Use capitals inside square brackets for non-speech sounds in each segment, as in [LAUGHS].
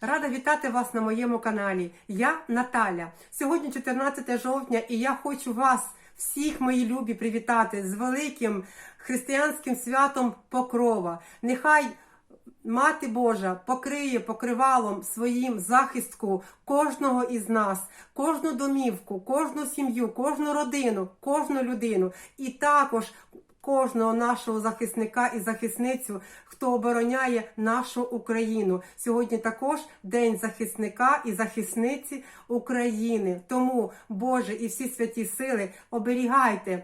Рада вітати вас на моєму каналі. Я Наталя. Сьогодні 14 жовтня, і я хочу вас, всіх мої любі, привітати з великим християнським святом Покрова. Нехай Мати Божа покриє покривалом своїм захистку кожного із нас, кожну домівку, кожну сім'ю, кожну родину, кожну людину, і також кожного нашого захисника і захисницю, хто обороняє нашу Україну. Сьогодні також День захисника і захисниці України. Тому, Боже, і всі святі сили оберігайте.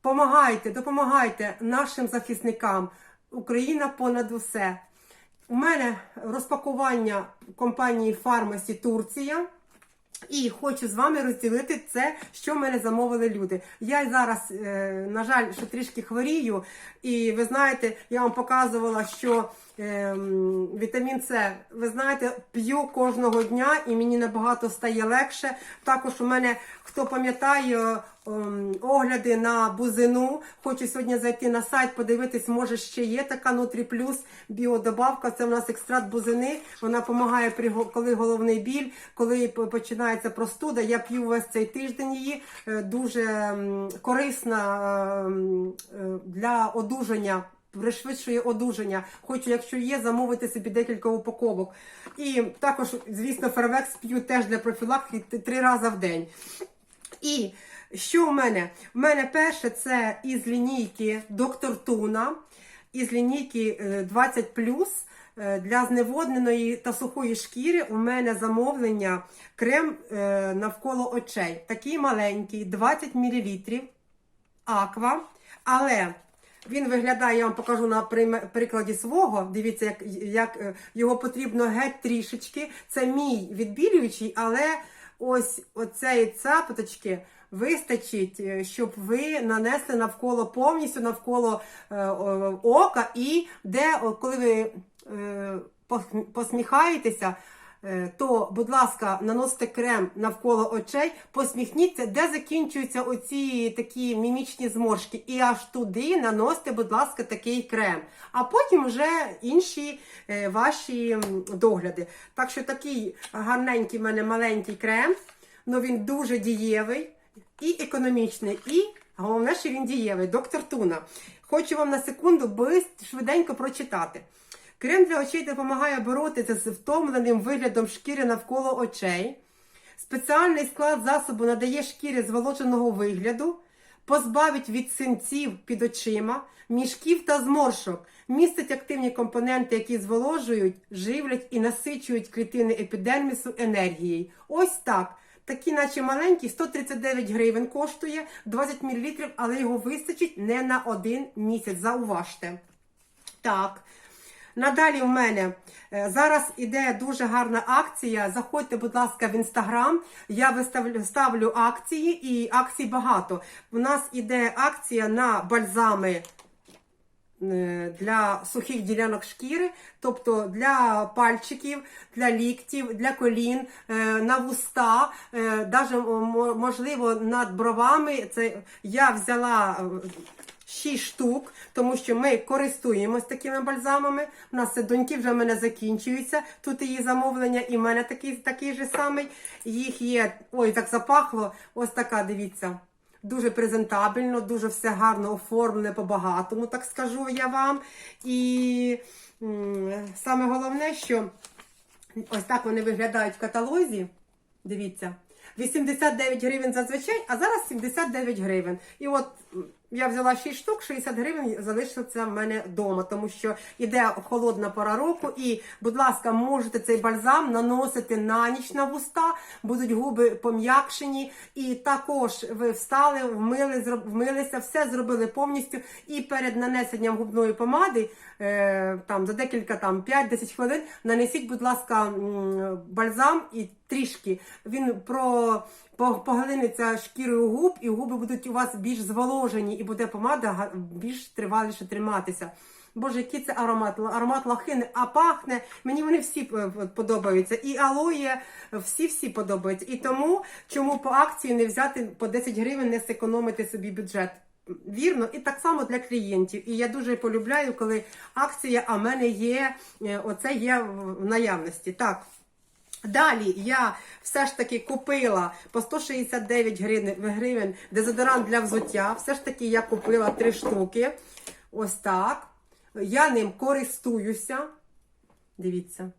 Помагайте, допомагайте нашим захисникам. Україна понад усе. У мене розпакування компанії Фармасі Турція. І хочу з вами розділити це, що мене замовили люди. Я зараз, е, на жаль, що трішки хворію, і ви знаєте, я вам показувала, що вітамін С, ви знаєте, п'ю кожного дня і мені набагато стає легше. Також у мене, хто пам'ятає, ем, огляди на бузину. Хочу сьогодні зайти на сайт, подивитись, може ще є така Нутрі Плюс біодобавка. Це в нас екстракт бузини. Вона допомагає коли головний біль, коли починається простуда. Я п'ю весь цей тиждень її. Е, Дуже корисна ем, е, для одужання. Пришвидшує одужання. Хочу, якщо є, замовити собі декілька упаковок. І також, звісно, фервекс п'ю теж для профілактики три рази в день. І що в мене? В мене перше це із лінійки Доктор Туна, із лінійки е, 20 е, для зневодненої та сухої шкіри. У мене замовлення крем е, навколо очей. Такий маленький, 20 мл аква. Але він виглядає, я вам покажу на прикладі свого. Дивіться, як, як е, його потрібно геть трішечки. Це мій відбілюючий, але ось оцеї цапоточки вистачить, е, щоб ви нанесли навколо повністю навколо е, ока, і де, коли ви е, посміхаєтеся. Е, то, будь ласка, наносите крем навколо очей, посміхніться, де закінчуються оці такі мімічні зморшки. І аж туди наносите, будь ласка, такий крем. А потім вже інші е, ваші догляди. Так що такий гарненький в мене маленький крем, але він дуже дієвий і економічний, і головне, що він дієвий. Доктор Туна. Хочу вам на секунду швиденько прочитати. Крем для очей допомагає боротися з втомленим виглядом шкіри навколо очей. Спеціальний склад засобу надає шкірі зволоженого вигляду, позбавить від синців під очима, мішків та зморшок, містить активні компоненти, які зволожують, живлять і насичують клітини епідермісу енергією. Ось так. Такі, наче маленькі, 139 гривень коштує 20 мл, але його вистачить не на один місяць. Зауважте. Так. Надалі в мене е, зараз іде дуже гарна акція. Заходьте, будь ласка, в інстаграм. Я виставлю ставлю акції і акцій багато. У нас іде акція на бальзами е, для сухих ділянок шкіри, тобто для пальчиків, для ліктів, для колін, е, на вуста, навіть можливо над бровами. Це я взяла. Е, 6 штук, тому що ми користуємось такими бальзамами. У нас доньки вже в мене закінчуються. Тут її замовлення, і в мене такий, такий же самий. Їх є, ой, так запахло. Ось така, дивіться. Дуже презентабельно, дуже все гарно оформлене по-багатому, так скажу я вам. І саме головне, що ось так вони виглядають в каталозі. Дивіться. 89 гривень зазвичай, а зараз 79 гривень. І от я взяла 6 штук, 60 гривень залишиться в мене вдома, тому що іде холодна пора року. І, будь ласка, можете цей бальзам наносити на ніч на вуста, будуть губи пом'якшені. І також ви встали, вмили, вмилися, все зробили повністю. І перед нанесенням губної помади, е, там за декілька там 5-10 хвилин, нанесіть, будь ласка, бальзам і трішки він про поглинеться шкірою губ, і губи будуть у вас більш зволожені, і буде помада більш триваліше триматися. Боже, який це аромат, аромат лохини, а пахне. Мені вони всі е, подобаються. І алоє, всі-всі подобаються. І тому, чому по акції не взяти по 10 гривень, не зекономити собі бюджет. вірно, і так само для клієнтів. І я дуже полюбляю, коли акція, а в мене є, е, оце є в наявності. Так. Далі я все ж таки купила по 169 гривень, дезодорант для взуття. Все ж таки я купила три штуки. Ось так. Я ним користуюся. Дивіться.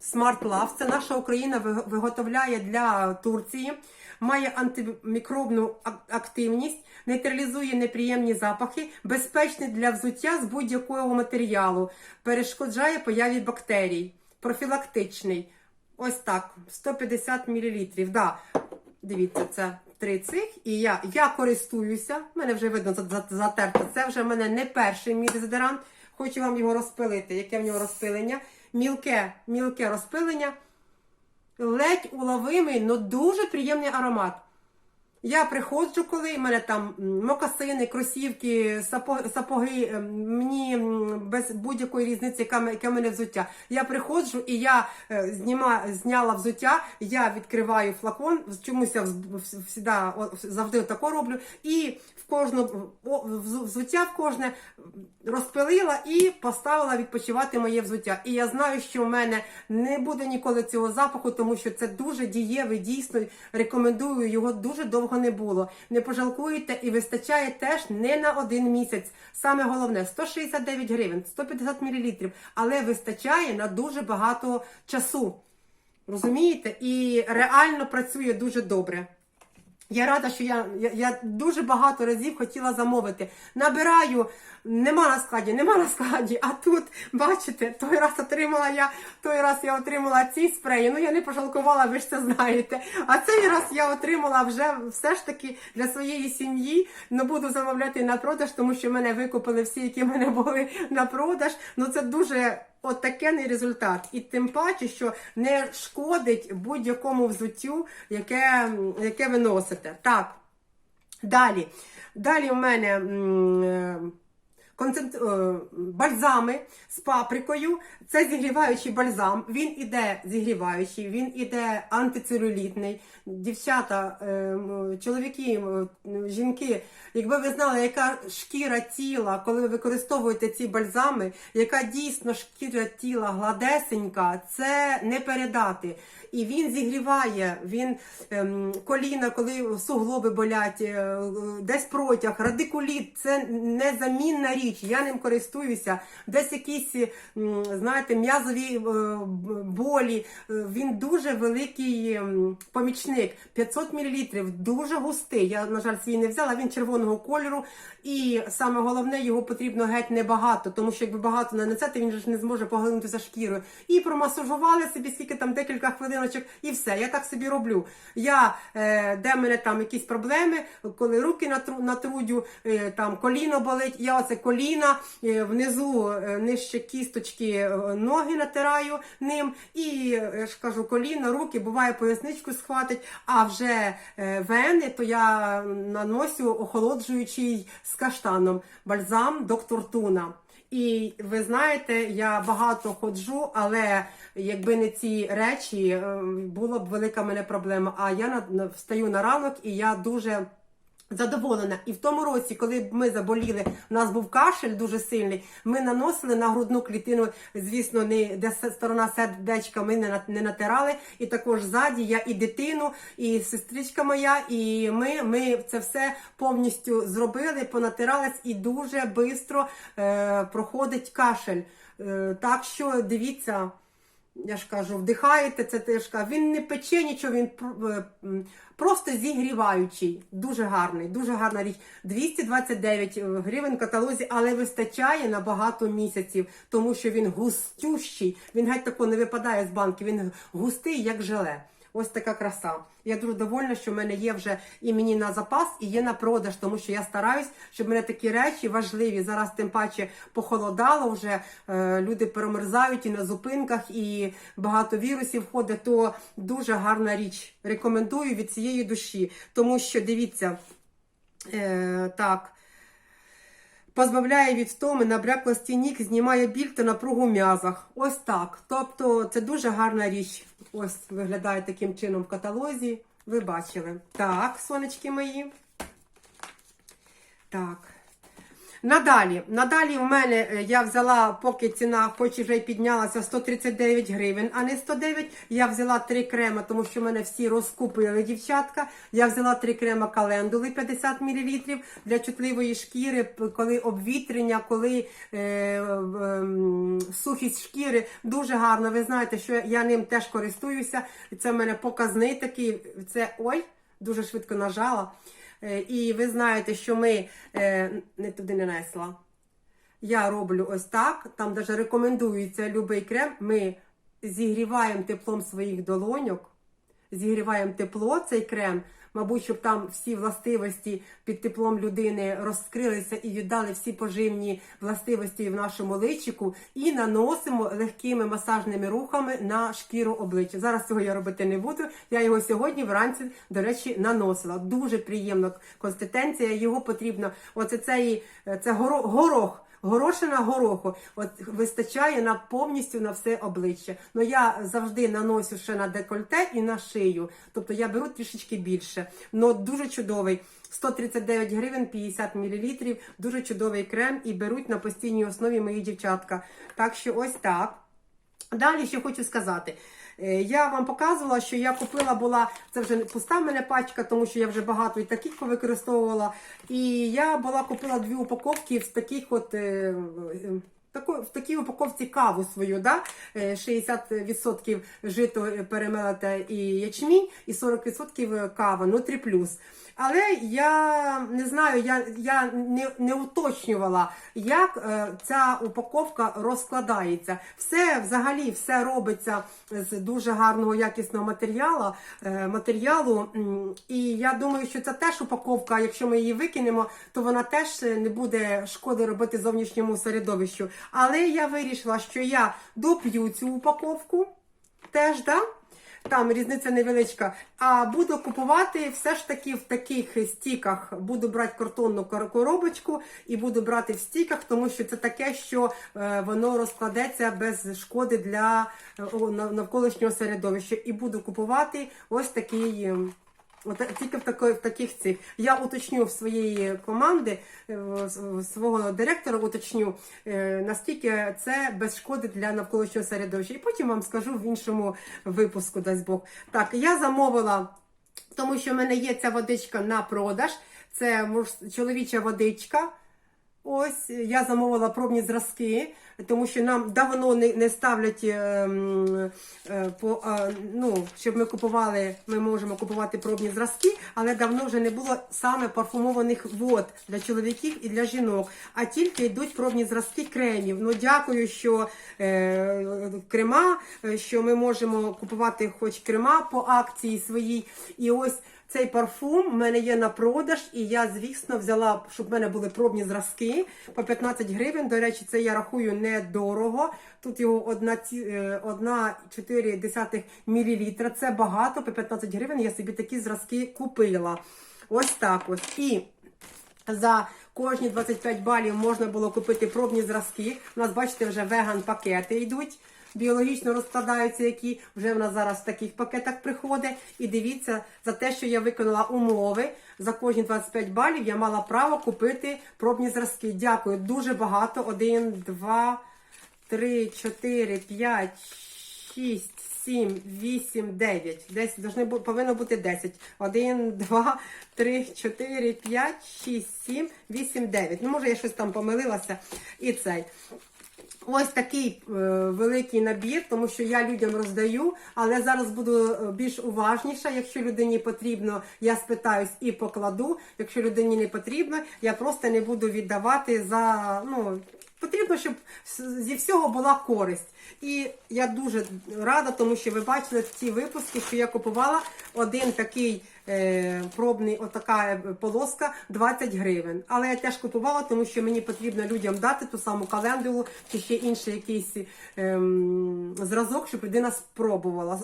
Smart Love. Це наша Україна виготовляє для Турції. Має антимікробну активність, нейтралізує неприємні запахи, безпечний для взуття з будь-якого матеріалу, перешкоджає появі бактерій, профілактичний. Ось так, 150 мл. Да. Дивіться, це три цих. І я, я користуюся. в мене вже видно за- за- затерто. Це вже в мене не перший мій дезодорант. Хочу вам його розпилити. Яке в нього розпилення? Мілке, мілке розпилення. Ледь уловимий, але дуже приємний аромат. Я приходжу, коли в мене там мокасини, кросівки, сапоги, ем, мені без будь-якої різниці, яка, яке мене взуття. Я приходжу і я е, зніма, зняла взуття, я відкриваю флакон, чомусь я всіда, завжди тако роблю, і в кожну взуття в кожне розпилила і поставила відпочивати моє взуття. І я знаю, що в мене не буде ніколи цього запаху, тому що це дуже дієвий, дійсно рекомендую, його дуже довго не було. Не пожалкуєте і вистачає теж не на один місяць. Саме головне 169 гривень, 150 мл, але вистачає на дуже багато часу. Розумієте? І реально працює дуже добре. Я рада, що я, я, я дуже багато разів хотіла замовити. Набираю, нема на складі, нема на складі. А тут, бачите, той раз отримала я, той раз я отримала ці спреї. Ну я не пожалкувала, ви ж це знаєте. А цей раз я отримала вже все ж таки для своєї сім'ї. Ну буду замовляти на продаж, тому що мене викупили всі, які мене були на продаж. Ну це дуже. От такий результат. І тим паче, що не шкодить будь-якому взуттю, яке, яке ви носите. Так. Далі. Далі в мене м, е, бальзами з паприкою. Це зігріваючий бальзам. Він іде зігріваючий, він іде антицелюлітний. Дівчата, е, чоловіки, жінки, якби ви знали, яка шкіра тіла, коли ви використовуєте ці бальзами, яка дійсно шкіра тіла гладесенька, це не передати. І він зігріває, він ем, коліна, коли суглоби болять, е, десь протяг, радикуліт це незамінна річ. Я ним користуюся. Десь якісь, знаєте, м'язові е, болі. Е, Він дуже великий помічник. 500 мл, дуже густий. Я, на жаль, свій не взяла, він червоного кольору. І саме головне, його потрібно геть небагато, тому що якби багато нанесете, він ж не зможе поглинутися шкірою. І промасажували собі, скільки там декілька хвилиночок, і все. Я так собі роблю. Я, е, де в мене там якісь проблеми, коли руки натрудю, там коліно болить, я оце коліна, е, внизу е, нижче кісточки е, ноги натираю ним. І я ж кажу, коліна, руки, буває поясничку схватить, а вже вени, то я наносю охолоджуючий з каштаном бальзам доктор Туна. І ви знаєте, я багато ходжу, але якби не ці речі, була б велика мене проблема. А я встаю на ранок і я дуже. Задоволена. І в тому році, коли ми заболіли, у нас був кашель дуже сильний. Ми наносили на грудну клітину, звісно, не де сторона сердечка ми не, не натирали. І також ззаді я і дитину, і сестричка моя, і ми, ми це все повністю зробили, понатирались, і дуже швидко е, проходить кашель. Е, так що дивіться. Я ж кажу, вдихаєте, це теж він не пече нічого, він е, просто зігріваючий. Дуже гарний, дуже гарна річ. 229 гривень в каталозі, але вистачає на багато місяців, тому що він густющий. Він геть тако не випадає з банки, він густий, як желе. Ось така краса. Я дуже довольна, що в мене є вже і мені на запас, і є на продаж, тому що я стараюсь, щоб в мене такі речі важливі. Зараз тим паче похолодало, вже е, люди перемерзають і на зупинках, і багато вірусів ходить. То дуже гарна річ. Рекомендую від цієї душі, тому що дивіться, е, так. Позбавляє від втоми, набряклості ніг, знімає біль та напругу в м'язах. Ось так. Тобто це дуже гарна річ. Ось виглядає таким чином в каталозі. Ви бачили. Так, сонечки мої. Так. Надалі, надалі в мене е, я взяла, поки ціна хоч вже піднялася 139 гривень, а не 109. Я взяла три крема, тому що в мене всі розкупили дівчатка. Я взяла три крема календули 50 мл для чутливої шкіри, коли обвітрення, коли е, ем, сухість шкіри. Дуже гарно. Ви знаєте, що я ним теж користуюся. Це в мене показний такий. Це ой, дуже швидко нажала. Е, І ви знаєте, що ми е, не туди не несла. Я роблю ось так. Там навіть рекомендується любий крем. Ми зігріваємо теплом своїх долоньок, зігріваємо тепло цей крем. Мабуть, щоб там всі властивості під теплом людини розкрилися і віддали всі поживні властивості в нашому личику, і наносимо легкими масажними рухами на шкіру обличчя. Зараз цього я робити не буду. Я його сьогодні вранці, до речі, наносила. Дуже приємна консистенція. Його потрібно. Оце цей це горо- горох. Горошина гороху от вистачає на повністю на все обличчя. Ну я завжди наношу ще на декольте і на шию. Тобто я беру трішечки більше. Ну дуже чудовий. 139 гривень 50 мл. Дуже чудовий крем і беруть на постійній основі мої дівчатка. Так що ось так. Далі що хочу сказати. Е, Я вам показувала, що я купила була, це вже не пуста в мене пачка, тому що я вже багато і таких повикористовувала. І я була купила дві упаковки з таких от. Е, е, В такій упаковці каву свою, да? Е, 60% жито е, перемелете і ячмінь, і 40% кава, нутрі плюс. Але я не знаю, я, я не, не уточнювала, як е, ця упаковка розкладається. Все взагалі все робиться з дуже гарного якісного матеріалу. Е, матеріалу. І я думаю, що це теж упаковка. Якщо ми її викинемо, то вона теж е, не буде шкоди робити зовнішньому середовищу. Але я вирішила, що я доп'ю цю упаковку теж, да? Там різниця невеличка. А буду купувати все ж таки в таких стіках. Буду брати картонну коробочку і буду брати в стіках, тому що це таке, що е, воно розкладеться без шкоди для е, навколишнього середовища. І буду купувати ось такий. От тільки в, такої, в таких цих. Я уточню в своєї команди, е, в- свого директора уточню, е, наскільки це без шкоди для навколишнього середовища. І потім вам скажу в іншому випуску, дасть Бог. Так, я замовила, тому що в мене є ця водичка на продаж. Це чоловіча водичка. Ось я замовила пробні зразки, тому що нам давно не, не ставлять е, е, по е, ну, щоб ми купували, ми можемо купувати пробні зразки, але давно вже не було саме парфумованих вод для чоловіків і для жінок, а тільки йдуть пробні зразки кремів. Ну дякую, що е, крема, е, що ми можемо купувати хоч крема по акції своїй. І ось цей парфум в мене є на продаж, і я, звісно, взяла, щоб в мене були пробні зразки по 15 гривень. До речі, це я рахую недорого. Тут його 1,4 мл. Це багато, по 15 гривень я собі такі зразки купила. Ось так ось. І за кожні 25 балів можна було купити пробні зразки. У нас, бачите, вже веган пакети йдуть. Біологічно розкладаються, які вже в нас зараз в таких пакетах приходить. І дивіться, за те, що я виконала умови, за кожні 25 балів я мала право купити пробні зразки. Дякую, дуже багато. Один, два, три, чотири, п'ять, шість. 7, 8, 9. Десь повинно бути 10. 1, 2, 3, 4, 5, 6, 7, 8, 9. Ну, може, я щось там помилилася. І цей. Ось такий е, великий набір, тому що я людям роздаю, але зараз буду е, більш уважніша. Якщо людині потрібно, я спитаюсь і покладу. Якщо людині не потрібно, я просто не буду віддавати за ну. Потрібно, щоб зі всього була користь. І я дуже рада, тому що ви бачили ці випуски, що я купувала один такий пробний, отака е, полоска 20 гривень. Але я теж купувала, тому що мені потрібно людям дати ту саму календулу чи ще інший якийсь ем, зразок, щоб людина спробувала.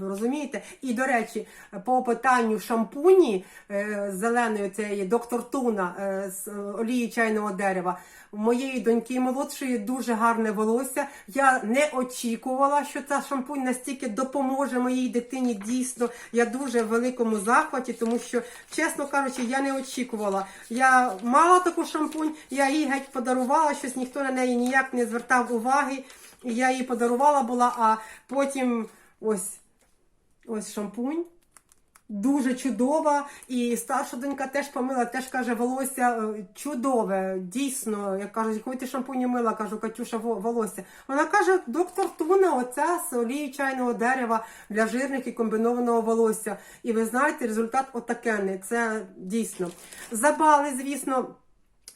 Розумієте? І до речі, по питанню шампуні е, зеленої цієї доктор Туна е, з е, олії чайного дерева. Моєї доньки молодшої дуже гарне волосся. Я не очікувала, що ця шампунь настільки допоможе моїй дитині. Дійсно, я дуже великому захваті, тому що, чесно кажучи, я не очікувала. Я мала таку шампунь, я їй геть подарувала, щось ніхто на неї ніяк не звертав уваги. І я їй подарувала була, а потім ось ось шампунь. Дуже чудова. І старша донька теж помила, теж каже, волосся е, чудове. Дійсно, як кажуть, коли ти шампунь мила, кажу, Катюша, волосся. Вона каже, доктор Туна, оця з олії чайного дерева для жирних і комбінованого волосся. І ви знаєте, результат отакенний. Це дійсно. Забали, звісно.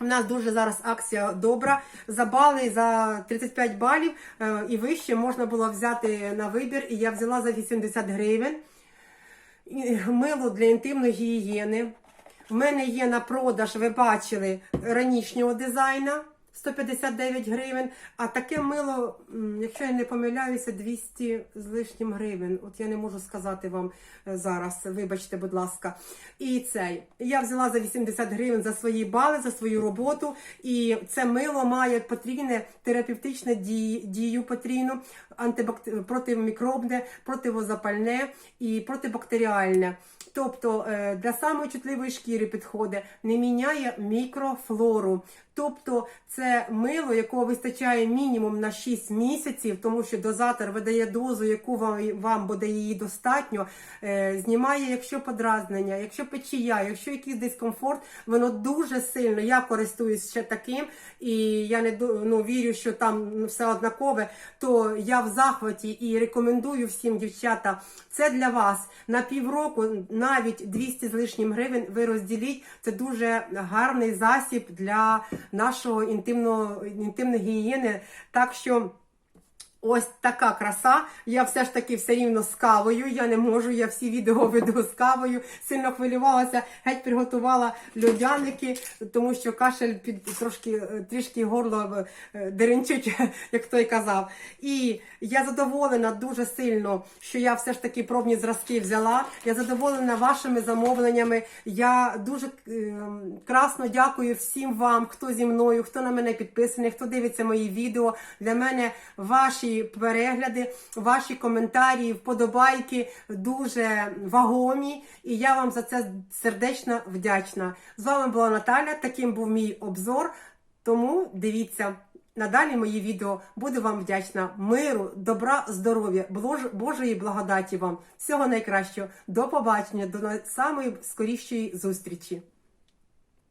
У нас дуже зараз акція добра. За бали за 35 балів е, і вище можна було взяти на вибір. І я взяла за 80 гривень. Мило для інтимної гігієни. В мене є на продаж, ви бачили, ранішнього дизайна 159 гривень. А таке мило, якщо я не помиляюся, 200 з лишнім гривень. От я не можу сказати вам е, зараз, вибачте, будь ласка. І цей. Я взяла за 80 гривень за свої бали, за свою роботу. І це мило має потрійне терапевтичне дію, дію потрійну, антибакте... протимікробне, противозапальне і протибактеріальне. Тобто е, для самої чутливої шкіри підходить, не міняє мікрофлору. Тобто це мило, якого вистачає мінімум на 6 місяців, тому що дозатор видає дозу, яку вам, вам буде її достатньо. Е, знімає, якщо подразнення, якщо печія, якщо якийсь дискомфорт, воно дуже сильно. Я користуюсь ще таким, і я не ну, вірю, що там все однакове. То я в захваті і рекомендую всім дівчата. Це для вас на півроку, навіть 200 з лишнім гривень. Ви розділіть. Це дуже гарний засіб для нашого інтимного інтимної гігієни. Так що. Ось така краса. Я все ж таки все рівно з кавою. Я не можу, я всі відео веду з кавою. Сильно хвилювалася, геть приготувала льодяники, тому що кашель під трошки е, трішки горло е, деренчить, [LAUGHS] як той казав. І я задоволена дуже сильно, що я все ж таки пробні зразки взяла. Я задоволена вашими замовленнями. Я дуже е, красно дякую всім вам, хто зі мною, хто на мене підписаний, хто дивиться мої відео. Для мене ваші перегляди, ваші коментарі, вподобайки дуже вагомі. І я вам за це сердечно вдячна. З вами була Наталя. Таким був мій обзор. Тому дивіться. Надалі мої відео буду вам вдячна. Миру, добра, здоров'я, Божої благодаті вам. Всього найкращого. До побачення, до самої скорішої зустрічі.